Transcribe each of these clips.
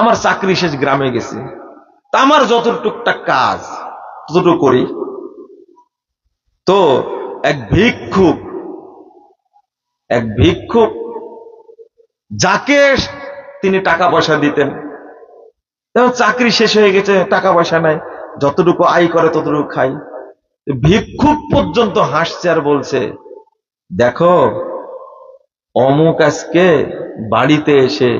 আমার চাকরি শেষ গ্রামে গেছে। তা আমার যত টুকটাক কাজ ততটুকু করি। তো এক ভিক্ষুক এক ভিক্ষুক যাকে তিনি টাকা পয়সা দিতেন চাকরি শেষ হয়ে গেছে, টাকা পয়সা নাই, যতটুকু আয় করে ততটুকু খাই। ভিক্ষুক পর্যন্ত হাসছে আর বলছে, দেখো, অমুক আজকে বাড়িতে এসে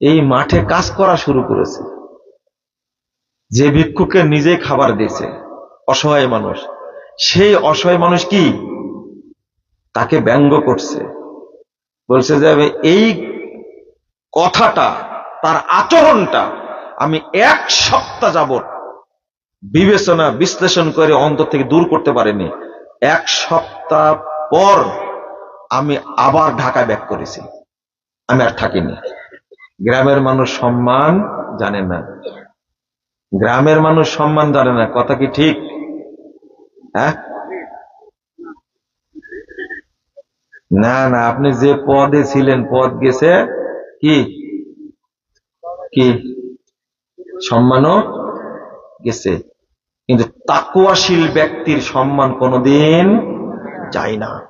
এই মাঠে কাজ করা শুরু করেছে। যে ভিক্ষুকে নিজে খাবার দিয়েছে, অসহায় মানুষ, সেই অসহায় মানুষ কি? তাকে ব্যঙ্গ করছে। বলছে যে এই কথাটা, তার আচরণটা আমি এক সপ্তাহ যাবত বিবেচনা, বিশ্লেষণ করে অন্তর থেকে দূর করতে পারিনি। এক সপ্তাহ পর আমি আবার ঢাকায় ব্যাক করেছি। আমি আর থাকিনি। গ্রামের মানুষ সম্মান জানে না। গ্রামের মানুষ সম্মান জানে না, কথা কি ঠিক? হ্যাঁ? না না, আপনি যে পদে ছিলেন, পদ গেছে কি? কি? সম্মানও গেছে। কিন্তু তাকুয়াশীল ব্যক্তির সম্মান কোনোদিন যায় না।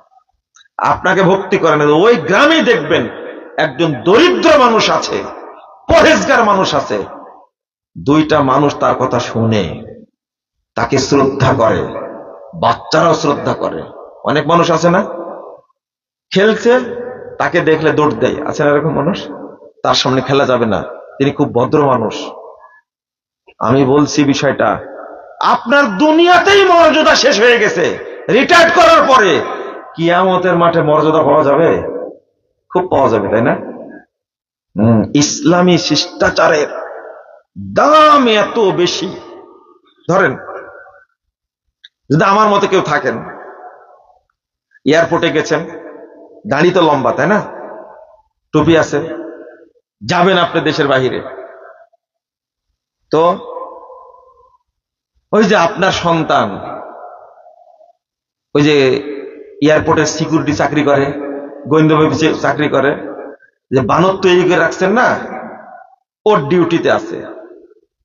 আপনাকে ভক্তি করেন, ওই গ্রামে দেখবেন। একজন দরিদ্র মানুষ আছে পরেজগার মানুষ আছে, দুইটা মানুষ তার কথা শুনে, তাকে শ্রদ্ধা করে, বাচ্চারাও শ্রদ্ধা করে। অনেক মানুষ আছে না? খেলছে, তাকে দেখলে দৌড় দেয়। আছে না এরকম মানুষ? তার সামনে খেলা যাবে না। তিনি খুব ভদ্র মানুষ। আমি বলছি বিষয়টা, আপনার দুনিয়াতেই মর্যাদা শেষ হয়ে গেছে। রিটায়ার্ড করার পরে কিয়ামতের মাঠে মর্যাদা পাওয়া যাবে? খুব পাওয়া যাবে, তাই না? ইসলামী শিষ্টাচারের দাম এত বেশি। ধরেন, যদি আমার মতে কেউ থাকেন, এয়ারপোর্টে গেছেন দাড়ি তো লম্বা, তাই না? টুপি আছে, যাবেন আপনি দেশের বাহিরে। তো, ওই যে আপনার সন্তান, ওই যে এয়ারপোর্টের সিকিউরিটি চাকরি করে গোয়েন্দা অফিসে চাকরি করে। যে বানর তৈরি করে রাখছেন না, ওর ডিউটিতে আছে।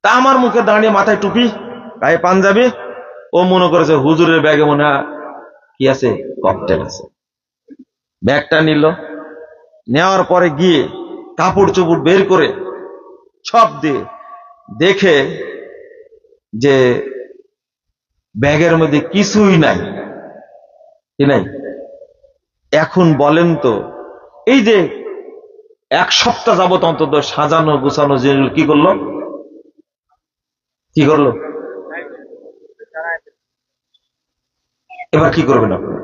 তা আমার মুখে দাঁড়িয়ে মাথায় টুপি, গায়ে পাঞ্জাবি, ও মনে করেছে হুজুরের ব্যাগে মনে কি আছে ককটেল আছে। ব্যাগটা নিল, নেওয়ার পরে গিয়ে কাপড় চোপড় বের করে সব দিয়ে দেখে যে ব্যাগের মধ্যে কিছুই নাই। কি নাই? এখন বলেন তো, এই যে এক সপ্তাহ যাবত অন্তত সাজানো গুছানো জিনিসগুলো কি করল? কি করল? এবার কি করবেন আপনি?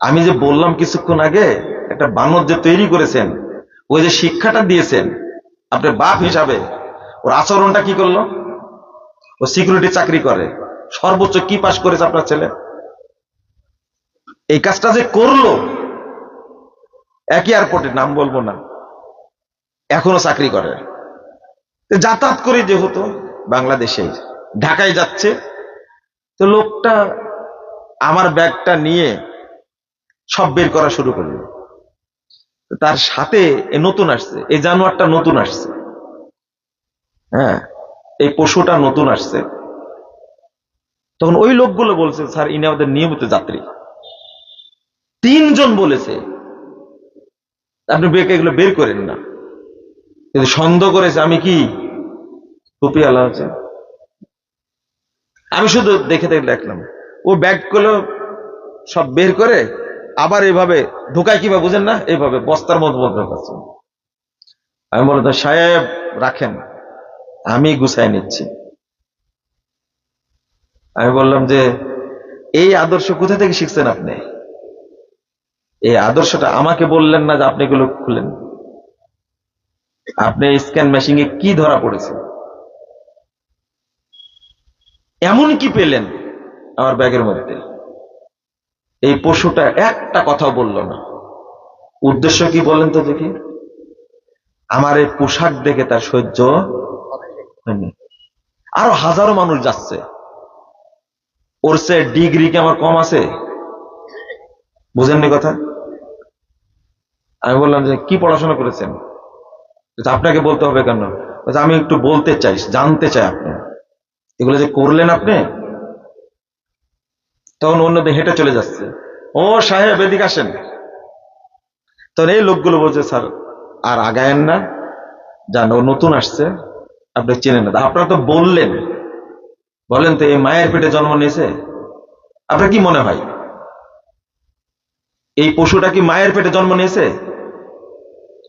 আমি যে বললাম কিছুক্ষণ আগে, একটা বানর যে তৈরি করেছেন ওই যে শিক্ষাটা দিয়েছেন, আপনার বাপ হিসাবে, ওর আচরণটা কি করল? ও সিকিউরিটি চাকরি করে, সর্বোচ্চ কি পাশ করেছে আপনার ছেলে? এই কাজটা যে করল, একই এয়ারপোর্টে নাম বলব না, এখনও চাকরি করে। যাতায়াত করে যেহেতু বাংলাদেশে ঢাকায় যাচ্ছে। তো লোকটা আমার ব্যাগটা নিয়ে সব বের করা শুরু করল। তার সাথে এ নতুন আসছে এই জানোয়ারটা নতুন আসছে। হ্যাঁ এই পশুটা নতুন আসছে। তখন ওই লোকগুলো বলছে, স্যার, ইনি আমাদের নিয়মিত যাত্রী। তিনজন বলেছে। আপনি বেকে এগুলো বের করেন না। কিন্তু সন্দেহ করেছে, আমি কি? টুপি আলা আছে। আমি শুধু দেখে দেখে দেখলাম। ও ব্যাগগুলো সব বের করে, আবার এইভাবে ঢুকায় কীভাবে বুঝেন না? এইভাবে বস্তার মধ্যে মধ্যে ঢোকাচ্ছে আমি বললাম সাহেব, রাখেন। আমি গুছাই নিচ্ছি। আমি বললাম যে, এই আদর্শ কোথা থেকে শিখছেন আপনি? এই আদর্শটা আমাকে বললেন না যে আপনি এগুলো খুলেন। আপনি স্ক্যান মেশিনে কি ধরা পড়েছে এমন কি পেলেন? আমার ব্যাগের মধ্যে। এই পশুটা একটা কথা বলল না। উদ্দেশ্য কি বলেন তো দেখি। আমার এই পোশাক দেখে তার সহ্য আরও হাজারো মানুষ যাচ্ছে। ওর সে ডিগ্রি কি আমার কম আছে? বুঝেননি কথা? আমি বললাম যে, কি পড়াশোনা করেছেন? আপনাকে বলতে হবে কেন? আমি একটু বলতে চাই, জানতে চাই আপনি এগুলো যে করলেন আপনি? তখন অন্যদের হেঁটে চলে যাচ্ছে। ও সাহেব, এদিকে আসেন। তখন এই লোকগুলো বলছে, স্যার, আর আগায়েন না। যান, ও নতুন আসছে। আপনি চেনেন না। আপনারা তো বললেন। বলেন তো এই মায়ের পেটে জন্ম নিয়েছে? আপনার কি মনে হয়? এই পশুটা কি মায়ের পেটে জন্ম নিয়েছে?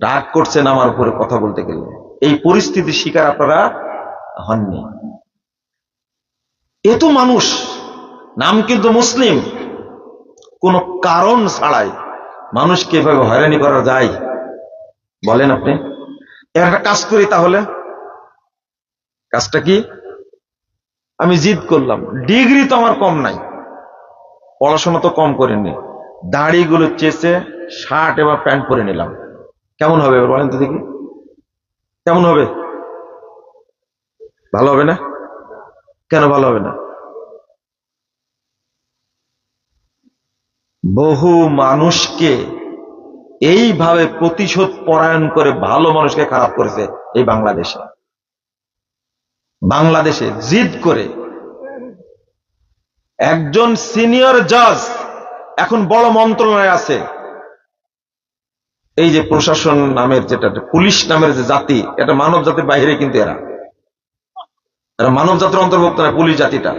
রাগ করছেন আমার উপরে কথা বলতে গেলে। এই পরিস্থিতির শিকার আপনারা হননি। এ তো মানুষ, নাম কিন্তু মুসলিম। কোন কারণ ছাড়াই মানুষকে এভাবে হয়রানি করা যায়। বলেন আপনি। একটা কাজ করি তাহলে। কাজটা কি? আমি জিদ করলাম। ডিগ্রি তো আমার কম নাই। পড়াশোনা তো কম করিনি। দাড়িগুলো চেষে শার্ট এবার প্যান্ট পরে নিলাম। কেমন হবে এবার বলেন তো দেখি। কেমন হবে? ভালো হবে না? কেন ভালো হবে না? বহু মানুষকে এইভাবে প্রতিশোধ পরায়ণ করে ভালো মানুষকে খারাপ করেছে এই বাংলাদেশে। বাংলাদেশে জিদ করে একজন সিনিয়র জাজ এখন বড় মন্ত্রণালয়ে আছে। এই যে প্রশাসন নামের যেটা, পুলিশ নামের যে জাতি, এটা মানব জাতির বাইরে কিন্তু এরা। এরা মানব জাতির অন্তর্ভুক্ত না, পুলিশ জাতিটা।